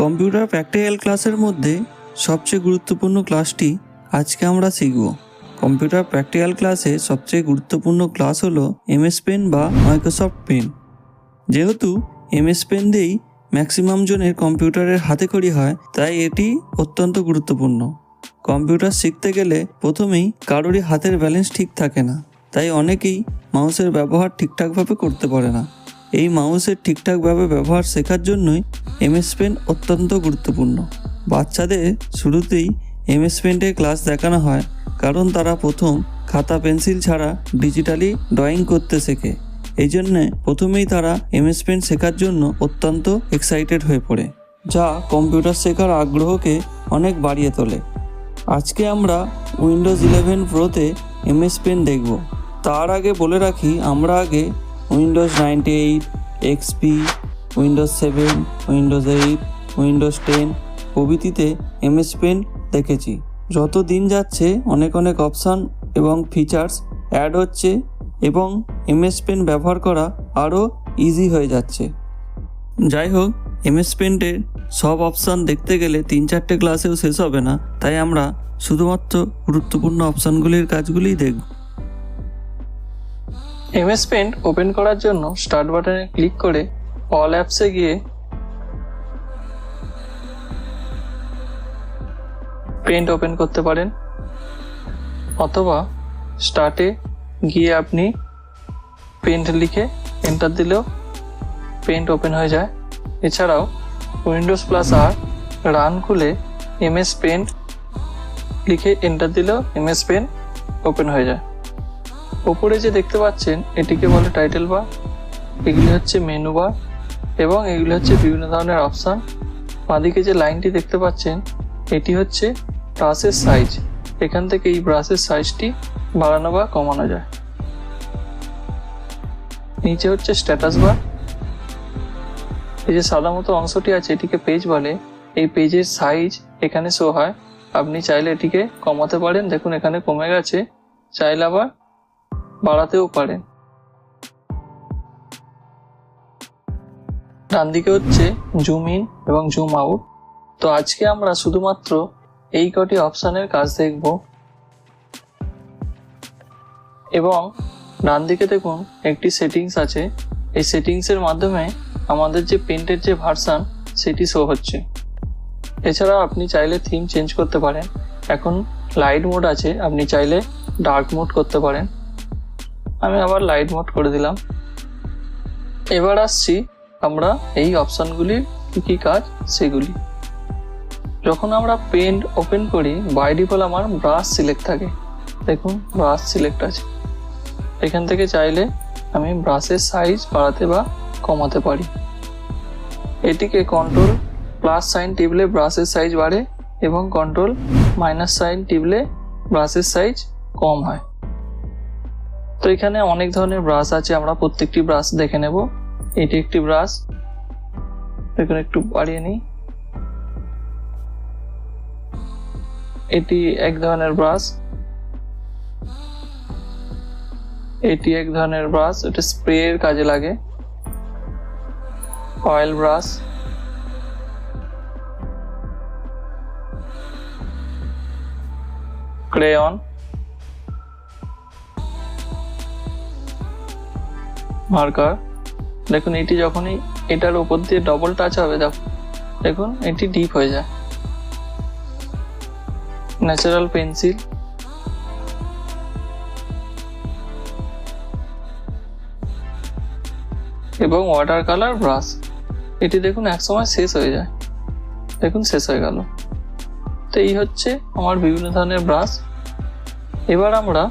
Computer practical ক্লাসের মধ্যে সবচেয়ে গুরুত্বপূর্ণ ক্লাসটি আজকে আমরা শিখব। কম্পিউটার প্র্যাকটিক্যাল ক্লাসে সবচেয়ে গুরুত্বপূর্ণ ক্লাস হলো এমএস পেন বা মাইক্রোসফট পেন। যেহেতু এমএস পেন দিয়েই ম্যাক্সিমাম জনের কম্পিউটারের হাতে হাতেখড়ি হয়, তাই এটি অত্যন্ত গুরুত্বপূর্ণ। কম্পিউটার শিখতে গেলে প্রথমেই কারোরই হাতের ব্যালেন্স ঠিক থাকে না, তাই অনেকেই মাউসের ব্যবহার ঠিকঠাকভাবে করতে পারে না। এই মাউসের ঠিকঠাকভাবে ব্যবহার শেখার জন্যই এমএস পেন অত্যন্ত গুরুত্বপূর্ণ। বাচ্চাদের শুরুতেই এমএস পেন্টের ক্লাস দেখানো হয়, কারণ তারা প্রথম খাতা পেন্সিল ছাড়া ডিজিটালি ড্রয়িং করতে শেখে। এই জন্যে প্রথমেই তারা এমএস পেন শেখার জন্য অত্যন্ত এক্সাইটেড হয়ে পড়ে, যা কম্পিউটার শেখার আগ্রহকে অনেক বাড়িয়ে তোলে। আজকে আমরা উইন্ডোজ ইলেভেন প্রোতে এমএস পেন দেখব। তার আগে বলে রাখি, আমরা আগে Windows ninety eight XP Windows seven Windows eight Windows ten প্রভৃতিতে MS pen দেখেছি। যত দিন যাচ্ছে, অনেক অনেক অপশান এবং ফিচার্স অ্যাড হচ্ছে এবং এমএস পেন ব্যবহার করা আরও ইজি হয়ে যাচ্ছে। যাই হোক এমএস পেন্টের সব অপশান দেখতে গেলে তিন চারটে ক্লাসেও শেষ হবে না, তাই আমরা শুধুমাত্র গুরুত্বপূর্ণ অপশানগুলির কাজগুলিই দেখব। এমএস পেন্ট ওপেন করার জন্য স্টার্ট বাটনে ক্লিক করে অল অ্যাপসে গিয়ে পেন্ট ওপেন করতে পারেন। অথবা স্টার্টে গিয়ে আপনি পেন্ট লিখে এন্টার দিলেও পেন্ট ওপেন হয়ে যায়। এছাড়াও উইন্ডোজ প্লাস আর রান খুলে এমএস পেন্ট লিখে এন্টার দিলেও এমএস পেন ওপেন হয়ে যায়। ওপরে যে দেখতে পাচ্ছেন, এটিকে বলে টাইটেল বার এগুলি হচ্ছে মেনু বার এবং এগুলি হচ্ছে বিভিন্ন ধরনের অপশান বাঁদিকে যে লাইনটি দেখতে পাচ্ছেন, এটি হচ্ছে ব্রাশের সাইজ এখান থেকে এই ব্রাশের সাইজটি বাড়ানো বা কমানো যায়। নিচে হচ্ছে স্ট্যাটাস বার এই যে সাদা মতো অংশটি আছে, এটিকে পেজ বলে। এই পেজের সাইজ এখানে শো হয়। আপনি চাইলে এটিকে কমাতে পারেন। দেখুন, এখানে কমে গেছে। চাইলে আবার বাড়াতেও পারেন ডান দিকে হচ্ছে জুম ইন এবং জুম আউট তো আজকে আমরা শুধুমাত্র এই কটি অপশানের কাজ দেখব। এবং ডান দিকে দেখুন একটি সেটিংস আছে। এই সেটিংসের মাধ্যমে আমাদের যে পেন্টের যে ভার্সান সেটি শো হচ্ছে। এছাড়া আপনি চাইলে থিম চেঞ্জ করতে পারেন। এখন লাইট মোড আছে, আপনি চাইলে ডার্ক মোড করতে পারেন। আমি আবার লাইট মোড করে দিলাম। এবার আসছি আমরা এই অপশানগুলির কী কী কাজ, সেগুলি। যখন আমরা পেন্ট ওপেন করি বাই ডিফল্ট আমার ব্রাশ সিলেক্ট থাকে। দেখুন ব্রাশ সিলেক্ট আছে। এখান থেকে চাইলে আমি ব্রাশের সাইজ বাড়াতে বা কমাতে পারি। এটিকে কন্ট্রোল প্লাস সাইন টিপলে ব্রাশের সাইজ বাড়ে এবং কন্ট্রোল মাইনাস সাইন টিপলে ব্রাশের সাইজ কম হয়। তো এখানে অনেক ধরনের ব্রাশ আছে, আমরা প্রত্যেকটি ব্রাশ দেখে নেব। এটি একটি ব্রাশ। এখানে একটু বাড়িয়ে নিই। এটি এক ধরনের ব্রাশ। এটি এক ধরনের ব্রাশ, এটা স্প্রে এর কাজে লাগে। Oil brush. ক্রেয়ন। মার্কার। দেখুন, এটি যখনই এটার উপর দিয়ে ডবল টাচ হবে দেখুন, এটি ডিপ হয়ে যায়। ন্যাচারাল পেন্সিল এবং ওয়াটার কালার ব্রাশ এটি দেখুন একসময় শেষ হয়ে যায়। দেখুন, শেষ হয়ে গেল। তো এই হচ্ছে আমার বিভিন্ন ধরনের ব্রাশ এবার আমরা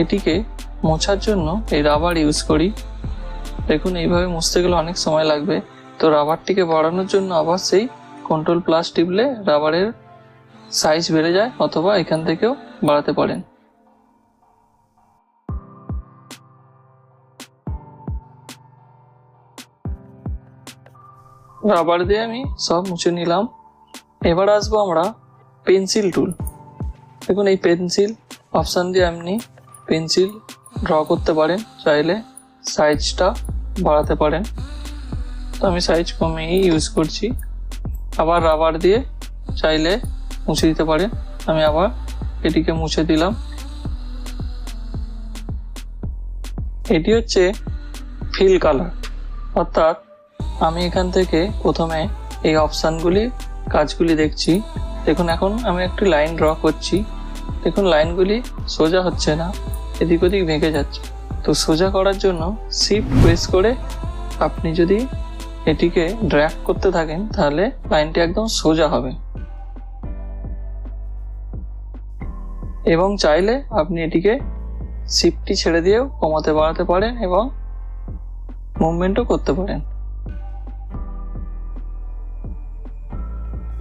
এটিকে মোছার জন্য এই রাবার ইউজ করি। দেখুন, এইভাবে মুছতে গেলে অনেক সময় লাগবে। তো রাবারটিকে বাড়ানোর জন্য আবার সেই কন্ট্রোল প্লাস টিপলে রাবারের সাইজ বেড়ে যায় অথবা এখান থেকেও বাড়াতে পারেন। রাবার দিয়ে আমি সব মুছে নিলাম। এবার আসব আমরা পেন্সিল টুল দেখুন, এই পেন্সিল অপশান দিয়ে আপনি পেন্সিল ড্র করতে পারেন। চাইলে সাইজটা বাড়াতে পারেন তো আমি সাইজ কমিয়েই ইউজ করছি। আবার রাবার দিয়ে চাইলে মুছে দিতে পারেন আমি আবার এটিকে মুছে দিলাম। এটি হচ্ছে ফিল কালার অর্থাৎ আমি এখান থেকে প্রথমে এই অপশানগুলি কাজগুলি দেখছি। দেখুন, এখন আমি একটি লাইন ড্র করছি। দেখুন লাইনগুলি সোজা হচ্ছে না, এদিক ওদিক ভেঙে যাচ্ছে। তো সোজা করার জন্য শিফট প্রেস করে আপনি যদি এটিকে ড্র্যাক করতে থাকেন, তাহলে লাইনটি একদম সোজা হবে। এবং চাইলে আপনি এটিকে শিফটটি ছেড়ে দিয়েও কমাতে বাড়াতে পারেন এবং মুভমেন্টও করতে পারেন।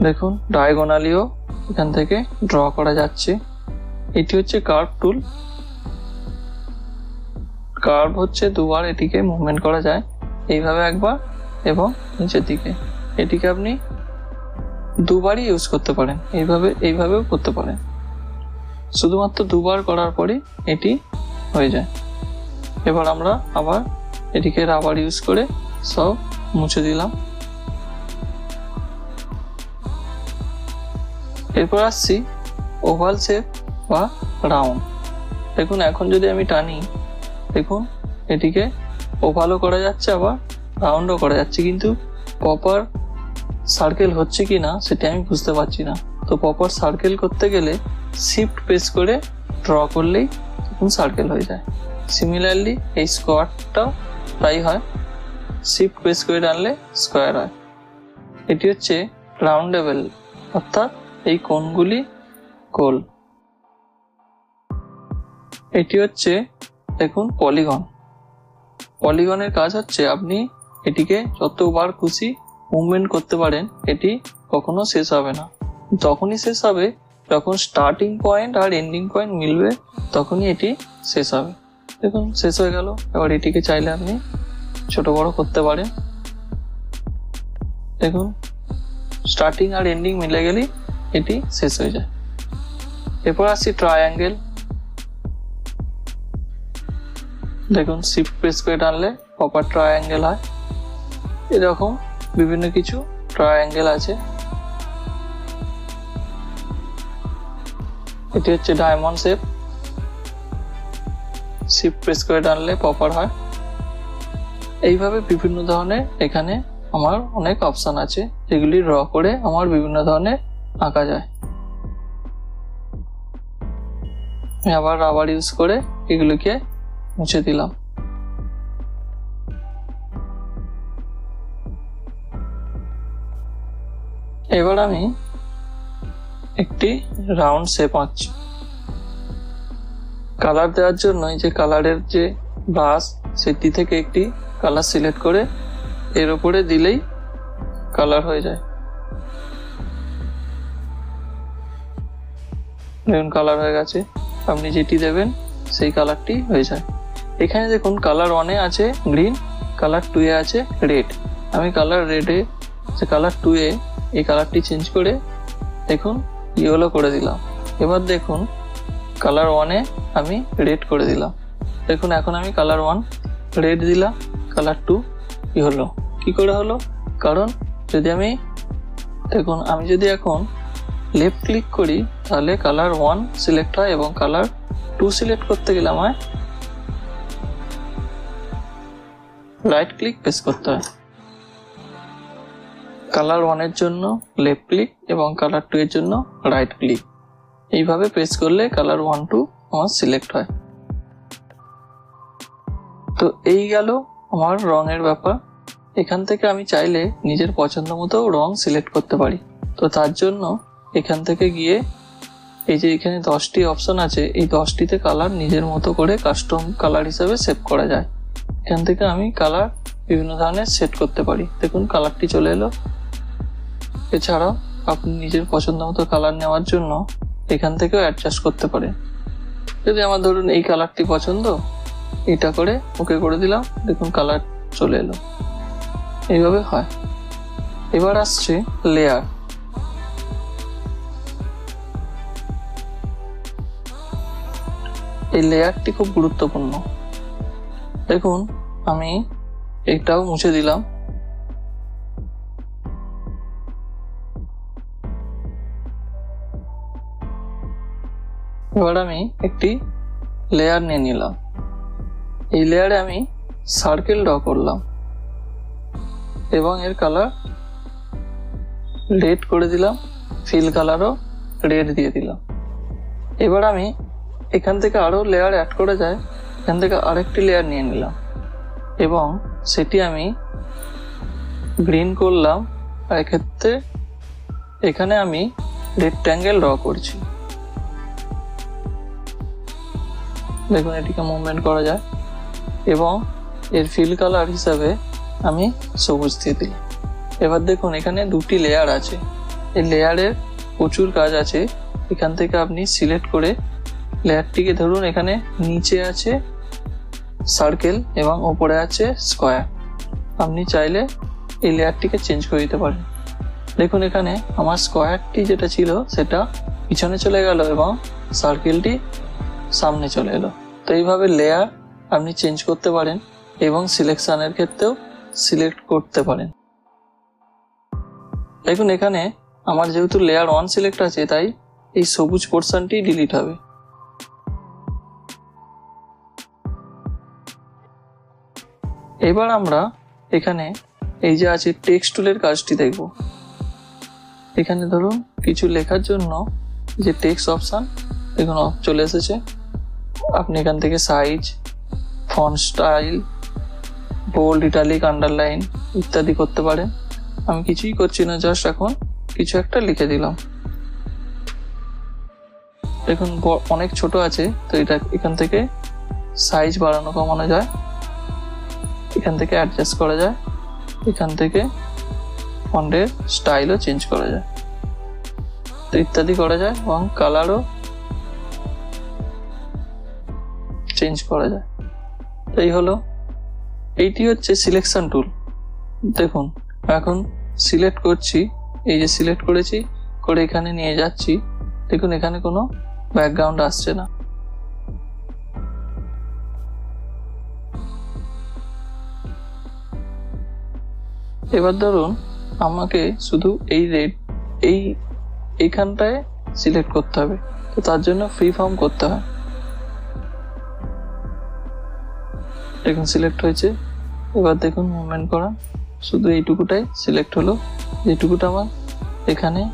দেখুন ডায়াগোনালিও এখান থেকে ড্র করা যাচ্ছে। এটি হচ্ছে কার্ভ টুল কার্ভ হচ্ছে দুবার এটিকে মুভমেন্ট করা যায়। এইভাবে একবার এবং নিচের দিকে। এটিকে আপনি দুবারই ইউজ করতে পারেন। এইভাবে, এইভাবেও করতে পারেন। শুধুমাত্র দুবার করার পরে এটি হয়ে যায়। এবার আমরা আবার এটিকে রাবার ইউজ করে সব মুছে দিলাম। এরপর আসছি ওভাল শেপ বা রাউন্ড দেখুন, এখন যদি আমি টানি দেখুন, এটিকে ওভালও করা যাচ্ছে আবার রাউন্ডও করা যাচ্ছে, কিন্তু প্রপার সার্কেল হচ্ছে কি না, সেটা আমি বুঝতে পারছি না। তো প্রপার সার্কেল করতে গেলে শিফট প্রেস করে ড্র করলেই তখন সার্কেল হয়ে যায়। সিমিলারলি এই স্কোয়ারটাও তাই হয়। শিফট প্রেস করে টানলে স্কোয়ার হয়। এটি হচ্ছে রাউন্ডেবল অর্থাৎ এই কোণগুলি গোল। এটি হচ্ছে দেখুন পলিগন পলিগনের কাজ হচ্ছে আপনি এটিকে যতবার খুশি মুভমেন্ট করতে পারেন, এটি কখনো শেষ হবে না। যখনই শেষ হবে, যখন স্টার্টিং পয়েন্ট আর এন্ডিং পয়েন্ট মিলবে, তখনই এটি শেষ হবে। দেখুন, শেষ হয়ে গেল। এবার এটিকে চাইলে আপনি ছোট বড় করতে পারেন। দেখুন স্টার্টিং আর এন্ডিং মিলে গেলেই এটি শেষ হয়ে যায়। এরপর আসছি ট্রায়াঙ্গেল দেখুন শিফট প্রেস করে টানলে প্রপার ট্রায়াঙ্গেল হয়। এরকম বিভিন্ন কিছু ট্রায়াঙ্গেল আছে। এটি হচ্ছে ডায়মন্ড শেপ শিফট প্রেস করে টানলে প্রপার হয়। এইভাবে বিভিন্ন ধরনের এখানে আমার অনেক অপশন আছে। যেগুলি ড্র করে আমার বিভিন্ন ধরনের আঁকা যায়। আবার রাবার ইউজ করে এগুলোকে মুছে দিলাম। এবার আমি একটি রাউন্ড শেপ আঁকছি। কালার দেওয়ার জন্য যে কালারের যে ব্রাশ, সেটি থেকে একটি কালার সিলেক্ট করে এর উপরে দিলেই কালার হয়ে যায়। দেখুন, কালার হয়ে গেছে। আপনি যেটি দেবেন, সেই কালারটি হয়ে যায়। এখানে দেখুন কালার ওয়ানে আছে গ্রিন কালার টু এ আছে রেড আমি কালার রেডে যে কালার টু এ এই কালারটি চেঞ্জ করে দেখুন ইয়েলো করে দিলাম। এবার দেখুন কালার ওয়ানে আমি রেড করে দিলাম। দেখুন এখন আমি কালার ওয়ান রেড দিলাম কালার টু কি হলো। কি করে হলো? কারণ যদি আমি, দেখুন আমি যদি এখন লেফট ক্লিক করি, তাহলে কালার ওয়ান সিলেক্ট হয় এবং কালার টু সিলেক্ট করতে গেলে আমায় রাইট ক্লিক প্রেস করতে হয়। কালার ওয়ানের জন্য লেফট ক্লিক এবং কালার টু এর জন্য রাইট ক্লিক এইভাবে প্রেস করলে কালার ওয়ান টু আমার সিলেক্ট হয়। তো এই গেল আমার রঙের ব্যাপার। এখান থেকে আমি চাইলে নিজের পছন্দ মতো রং সিলেক্ট করতে পারি। তো তার জন্য এখান থেকে গিয়ে এই যে এখানে দশটি অপশন আছে, এই দশটিতে কালার নিজের মতো করে কাস্টম কালার হিসাবে সেভ করা যায়। এখান থেকে আমি কালার বিভিন্ন ধরনের সেট করতে পারি। দেখুন কালারটি চলে এলো। এছাড়াও আপনি নিজের পছন্দ মতো কালার নেওয়ার জন্য এখান থেকেও অ্যাডজাস্ট করতে পারেন। যদি আমার ধরুন এই কালারটি পছন্দ, এটা করে ওকে করে দিলাম, দেখুন কালার চলে এলো। এইভাবে হয়। এবার আসছে লেয়ার এই লেয়ারটি খুব গুরুত্বপূর্ণ। দেখুন, আমি এটাও মুছে দিলাম। এবার আমি একটি লেয়ার নিয়ে নিলাম। এই লেয়ারে আমি সার্কেল ড্র করলাম এবং এর কালার রেড করে দিলাম ফিল কালারও রেড দিয়ে দিলাম। এবার আমি এখান থেকে আরও লেয়ার অ্যাড করা যায়। এখান থেকে আরেকটি লেয়ার নিয়ে নিলাম। এবং সেটি আমি গ্রিন করলাম। আর এক্ষেত্রে এখানে আমি রেক্ট্যাঙ্গেল ড্র করছি। দেখুন এটিকে মুভমেন্ট করা যায়। এবং এর ফিল কালার হিসাবে আমি সবুজ দিয়ে এবার দেখুন এখানে দুটি লেয়ার আছে। এই লেয়ারের প্রচুর কাজ আছে। এখান থেকে আপনি সিলেক্ট করে লেয়ারটিকে ধরুন এখানে নিচে আছে সার্কেল এবং ওপরে আছে স্কোয়ার আপনি চাইলে এই লেয়ারটিকে চেঞ্জ করে দিতে পারেন। দেখুন এখানে আমার স্কোয়ারটি যেটা ছিল, সেটা পিছনে চলে গেল এবং সার্কেলটি সামনে চলে এলো। তো এইভাবে লেয়ার আপনি চেঞ্জ করতে পারেন এবং সিলেকশানের ক্ষেত্রেও সিলেক্ট করতে পারেন। দেখুন এখানে আমার যেহেতু লেয়ার ওয়ান সিলেক্ট আছে, তাই এই সবুজ পোর্শনটি ডিলিট হবে। এবার আমরা এখানে এই যে আছে টেক্সট টুলের কাজটি দেখব। এখানে ধরুন কিছু লেখার জন্য যে টেক্সট অপশান দেখুন চলে এসেছে। আপনি এখান থেকে size font style bold italic underline ইত্যাদি করতে পারেন। আমি কিছুই করছি না জাস্ট এখন কিছু একটা লিখে দিলাম। দেখুন অনেক ছোট আছে, তো এটা এখান থেকে সাইজ বাড়ানো কমানো যায়। এখান থেকে অ্যাডজাস্ট করা যায়। এখান থেকে ফন্টের স্টাইলও চেঞ্জ করা যায়। তো ইত্যাদি করা যায় এবং কালারও চেঞ্জ করা যায়। তো এই হলো, এইটি হচ্ছে সিলেকশন টুল দেখুন, এখন সিলেক্ট করছি, এই যে সিলেক্ট করেছি, করে এখানে নিয়ে যাচ্ছি। দেখুন, এখানে কোনো ব্যাকগ্রাউন্ড আসছে না। এবার ধরুন আমাকে শুধু এই রেড এই, এইখানটায় সিলেক্ট করতে হবে। তো তার জন্য ফ্রি ফর্ম করতে হয়। দেখুন সিলেক্ট হয়েছে। এবার দেখুন মুভমেন্ট করা। শুধু এইটুকুটাই সিলেক্ট হলো। যেটুকুটা আমার এখানে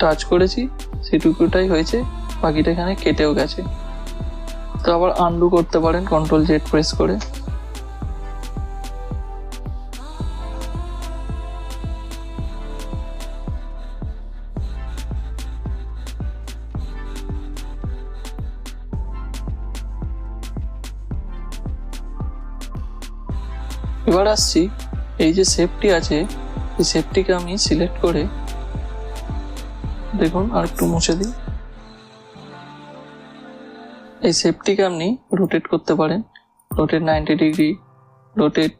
টাচ করেছি, সেটুকুটাই হয়েছে। বাকিটা এখানে কেটেও গেছে। তো আবার আনডু করতে পারেন কন্ট্রোল জেড প্রেস করে। এবার আসছি, এই যে শেপটি আছে, এই শেপটিকে আমি সিলেক্ট করে দেখুন আর একটু মুছে দিই। এই শেপটিকে আপনি রোটেট করতে পারেন। রোটেট নাইনটি ডিগ্রি রোটেট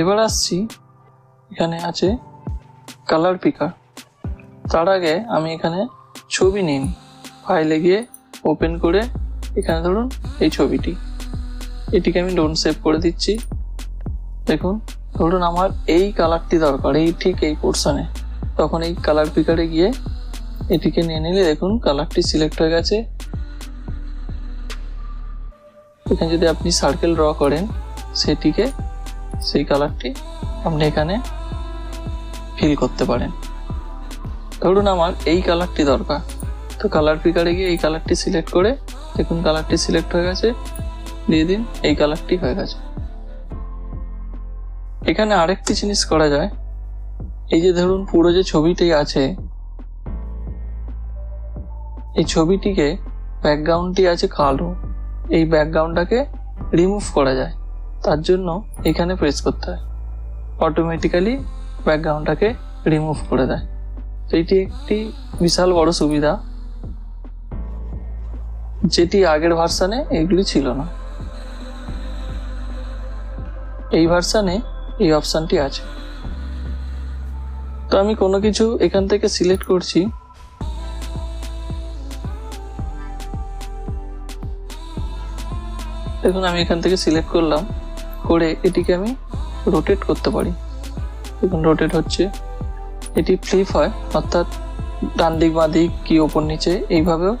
এবার আসছি, এখানে আছে কালার পিকার তার আগে আমি এখানে ছবি নিন। ফাইলে গিয়ে ওপেন করে এখানে ধরুন এই ছবিটি। এটিকে আমি ডোন সেভ করে দিচ্ছি। দেখুন, ধরুন আমার এই কালারটি দরকার, এই ঠিক এই পোর্শনে তখন এই কালার পিকারে গিয়ে এটিকে নিয়ে নিলে দেখুন কালারটি সিলেক্ট হয়ে গেছে। এখানে যদি আপনি সার্কেল ড্র করেন, সেটিকে সেই কালারটি আপনি এখানে ফিল করতে পারেন। ধরুন আমার এই কালারটি দরকার। তো কালার পিকারে গিয়ে এই কালারটি সিলেক্ট করে দেখুন কালারটি সিলেক্ট হয়ে গেছে। দিয়ে দিন, এই কালারটি হয়ে গেছে। এখানে আরেকটি জিনিস করা যায়। এই যে ধরুন পুরো যে ছবিটি আছে, এই ছবিটিকে ব্যাকগ্রাউন্ডটি আছে কালো। এই ব্যাকগ্রাউন্ডটাকে রিমুভ করা যায়। তার জন্য এখানে প্রেস করতে হয়। অটোমেটিক্যালি ব্যাকগ্রাউন্ডটাকে রিমুভ করে দেয়। তো এটি একটি বিশাল বড় সুবিধা। যেটি আগের ভার্সানে এগুলি ছিল না। এই ভার্সানে এই অপশানটি আছে। তো আমি কোনো কিছু এখান থেকে সিলেক্ট করছি। দেখুন, আমি এখান থেকে সিলেক্ট করলাম। করে এটিকে আমি রোটেট করতে পারি। দেখুন রোটেট হচ্ছে। এটি ফ্লিপ হয়, অর্থাৎ ডান দিক বাঁ দিক কি, ওপর, নিচে, এইভাবেও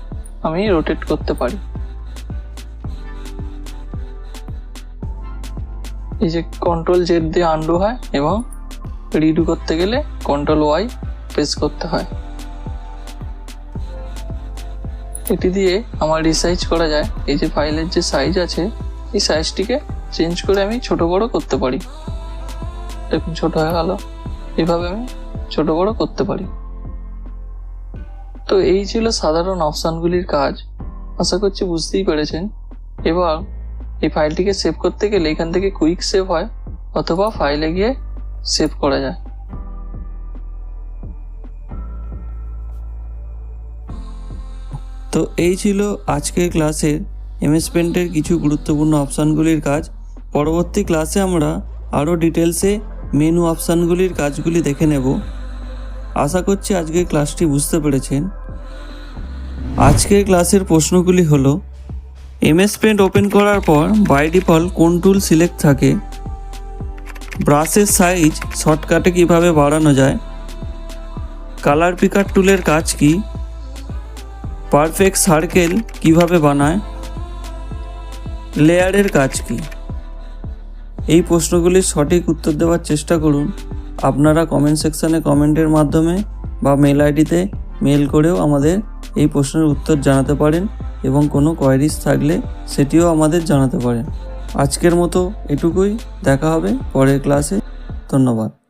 আমি রোটেট করতে পারি। এই যে কন্ট্রোল জেড দিয়ে আন্ডু হয় এবং রিডু করতে গেলে কন্ট্রোল ওয়াই প্রেস করতে হয়। এটি দিয়ে আমার রিসাইজ করা যায়। এই যে ফাইলের যে সাইজ আছে, এই সাইজটিকে চেঞ্জ করে আমি ছোট বড় করতে পারি। দেখুন, ছোট হয়ে গেল। এভাবে আমি ছোট বড় করতে পারি। তো এই ছিল সাধারণ অপশানগুলির কাজ। আশা করছি বুঝতেই পেরেছেন। এবার এই ফাইলটিকে সেভ করতে গেলে এখান থেকে কুইক সেভ হয় অথবা ফাইলে গিয়ে সেভ করা যায়। তো এই ছিল আজকের ক্লাসের এমএস পেন্টের কিছু গুরুত্বপূর্ণ অপশানগুলির কাজ। পরবর্তী ক্লাসে আমরা আরও ডিটেলসে মেনু অপশানগুলির কাজগুলি দেখে নেব। আশা করছি আজকের ক্লাসটি বুঝতে পেরেছেন। আজকের ক্লাসের প্রশ্নগুলি হলো, এমএস পেন্ট ওপেন করার পর বাই ডিফল্ট কোন টুল সিলেক্ট থাকে? ব্রাশের সাইজ, শর্টকাটে কীভাবে বাড়ানো যায়? কালার পিকার টুলের কাজ কি? পারফেক্ট সার্কেল কীভাবে বানায়? লেয়ারের কাজ কি? এই প্রশ্নগুলির সঠিক উত্তর দেওয়ার চেষ্টা করুন। আপনারা কমেন্ট সেকশানে কমেন্টের মাধ্যমে বা মেল আইডিতে মেল করেও আমাদের এই প্রশ্নের উত্তর জানাতে পারেন এবং কোনো কোয়ারিজ থাকলে সেটিও আমাদের জানাতে পারেন। আজকের মতো এটুকুই, দেখা হবে পরের ক্লাসে ধন্যবাদ।